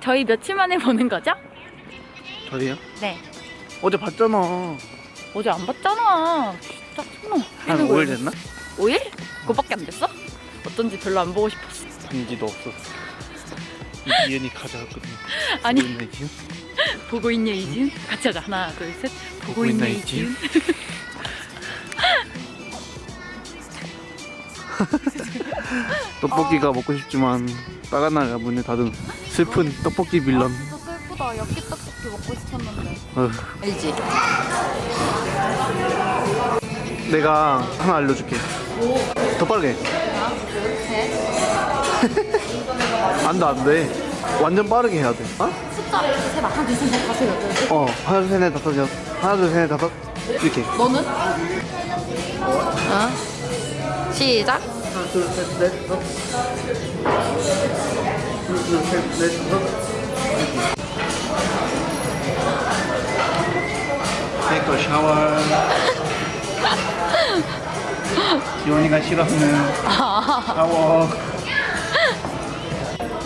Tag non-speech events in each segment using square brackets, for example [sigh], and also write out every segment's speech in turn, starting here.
저희 며칠 만에 보는 거죠? 저희요? 네. 어제 봤잖아. 어제 안 봤잖아. 진짜. 한 5일 됐나? 5일? 그거밖에 안 됐어? 어쩐지 별로 안 보고 싶었어. 반지도 없었어. 이엔이 가져왔거든요. [laughs] 아니. 보고 있나, 이지은? 보고 있냐 이지은? 같이 하자. 하나, 둘, 셋. 보고, 있냐 이지은? [laughs] [laughs] 떡볶이가 먹고 싶지만 빨간 날 문을 닫은 슬픈 떡볶이 빌런. 진짜 슬프다. 엽기 떡볶이 먹고 싶었는데. 어휴. 알지? 내가 하나 알려줄게. 더 빠르게. 안돼 안 돼. 완전 빠르게 해야 돼. 어? 숫자 이렇게 세봐. 하나, 둘, 셋, 넷, 다섯, 여덟. 어 하나 둘 셋 넷 다섯 여섯. 하나 둘 셋 넷 다섯. 이렇게. 너는? 어? 시작. 하나 둘 셋 넷 다섯. 하나 둘셋 넷 다섯. 테이크 샤워. 지원이가 싫어하는 샤워.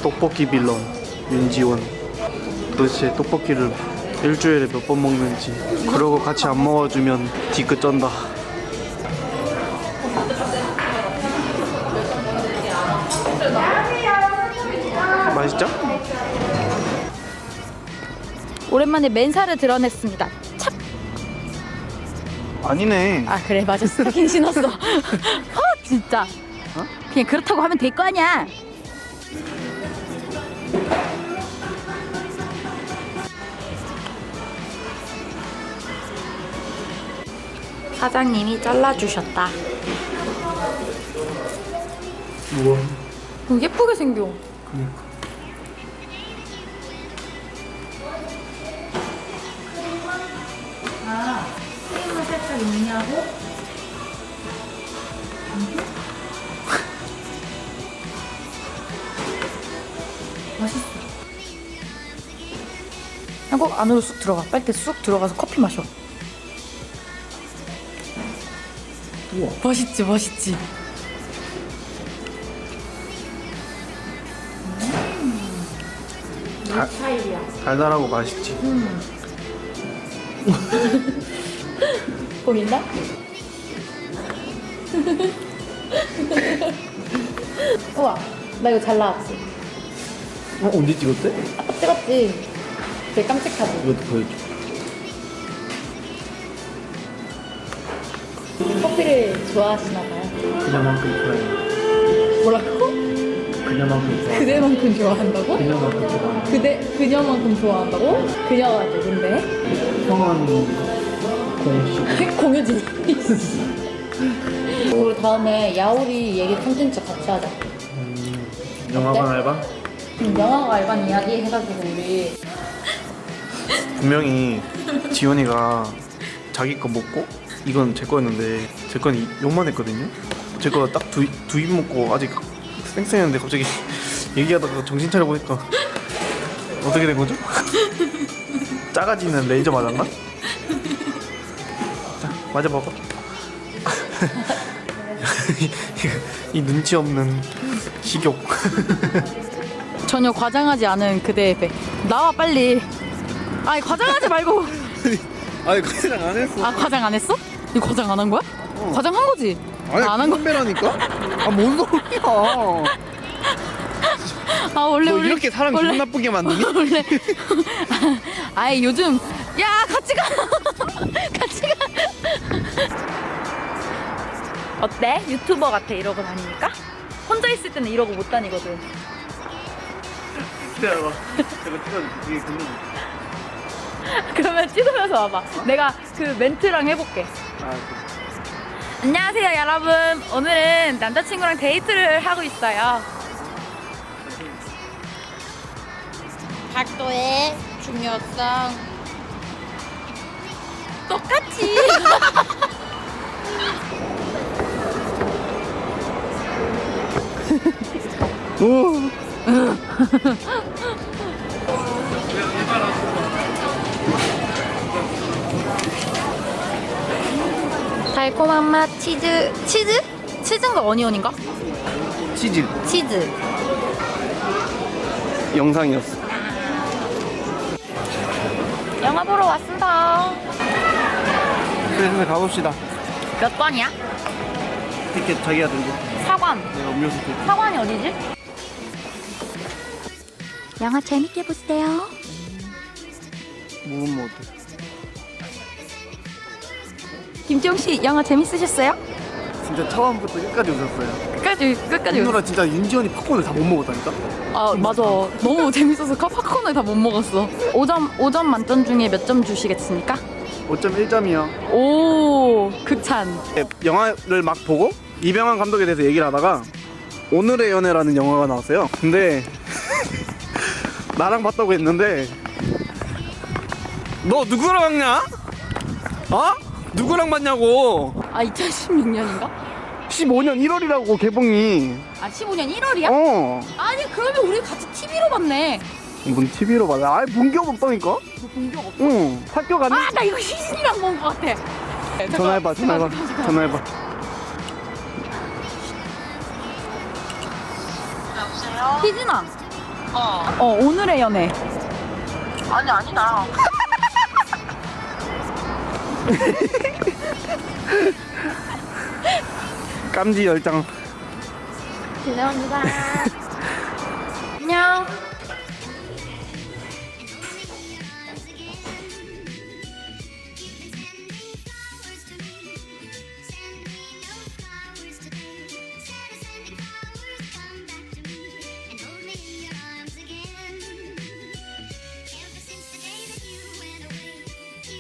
떡볶이 빌런 윤지원. 도대체 떡볶이를 일주일에 몇 번 먹는지. 그러고 같이 안 먹어주면 뒤끝 쩐다. 맛있죠? 오랜만에 맨살을 드러냈습니다. 착. 아니네. 아 그래 맞아 스타킹 신었어. [laughs] 어 진짜. 어? 그냥 그렇다고 하면 될 거 아니야. 사장님이 잘라주셨다. 우와. 어, 예쁘게 생겨. 그니까. 있냐고? 맛있어. 하고 안으로 쑥 들어가. 빨대 쑥 들어가서 커피 마셔. 우와. 맛있지, 맛있지. 달, 스타일이야. 달달하고 맛있지. [laughs] 보인다? 우와, 나 이거 잘 나왔지? 어, 언제 찍었대? 아까 찍었지? 되게 깜찍하지? 이것도 보여줘. 커피를 좋아하시나 봐요. 그녀만큼 좋아해. 뭐라고? 그녀만큼 좋아해. 그대만큼 좋아한다고? 그녀만큼 좋아해. 그대, 그녀만큼 좋아한다고? 그녀가 누군데? 공씨. [laughs] 공유진. [laughs] 우리 다음에 야오리 얘기 콘텐츠 같이 하자. 음, 영화관 알바? 음, 영화가 알반 이야기 해가지고 우리 분명히 지원이가 자기 거 먹고 이건 제 거였는데 제 건 욕만 했거든요. 제 거 딱두두 입 먹고 아직 쌩쌩했는데 갑자기 [laughs] 얘기하다가 정신 차려 보니까 어떻게 된 거죠? 작아지는 레이저 맞았나? 자 맞아 봐봐. [laughs] 이 눈치 없는 식욕. [laughs] 전혀 과장하지 않은 그대의 배. 나와 빨리. 아니 과장하지 말고. [laughs] 아니 그냥 안 했어. 아 과장 안 했어? 이 과장 안 한 거야? 과장 한 거지? 안한 거? 선배라니까? 아뭔 소리야? 아 원래 너 원래- 이렇게 사람 원래- 기분 나쁘게 만드니? 원래 아이 요즘 야 같이 가 같이 가 어때? 유튜버 같아 이러고 다니니까? 혼자 있을 때는 이러고 못 다니거든. 기다려봐. 제가 찍어줄게. 뒤에. [laughs] 그러면 찍으면서 와봐. 내가 그 멘트랑 해볼게. 아, 안녕하세요 여러분. 오늘은 남자친구랑 데이트를 하고 있어요. 각도의 중요성. 똑같지 [laughs] 오. 달콤한 맛 치즈 치즈? 치즈인가 어니언인가? 치즈 치즈 영상이었어. 영화 보러 왔습니다. 그래서 가봅시다. 몇 번이야? 티켓 자기가 들고. 사관. 들고. 사관이 어디지? 영화 재밌게 보세요. 무음 모드. 김지영 씨 영화 재밌으셨어요? 진짜 처음부터 끝까지 웃었어요. 끝까지 끝까지. 누나 진짜 윤지원이 팝콘을 다 못 먹었다니까? 아 맞아. 너무 재밌어서 카- 팝콘을 다 못 먹었어. 5점 5점 만점 중에 몇 점 주시겠습니까? 5.1점이요. 오 극찬. 영화를 막 보고 이병헌 감독에 대해서 얘기를 하다가 오늘의 연애라는 영화가 나왔어요. 근데 나랑 봤다고 했는데 너 누구랑 봤냐? 어? 누구랑 봤냐고? 아 2016년인가? 15년 1월이라고 개봉이. 아 15년 1월이야? 어. 아니 그러면 우리 같이 TV로 봤네. 뭔 TV로 봐요? 아예 본적 없다니까? 너본적 없어? 응. 학교 가는. 아 나 이거 희진이랑 본 것 같아. 전화해봐, 전화해봐, 전화해봐. 희진아. 어. 어 오늘의 연애. 아니 아니 나랑 [laughs] 깜지 열장. 죄송합니다. 안녕.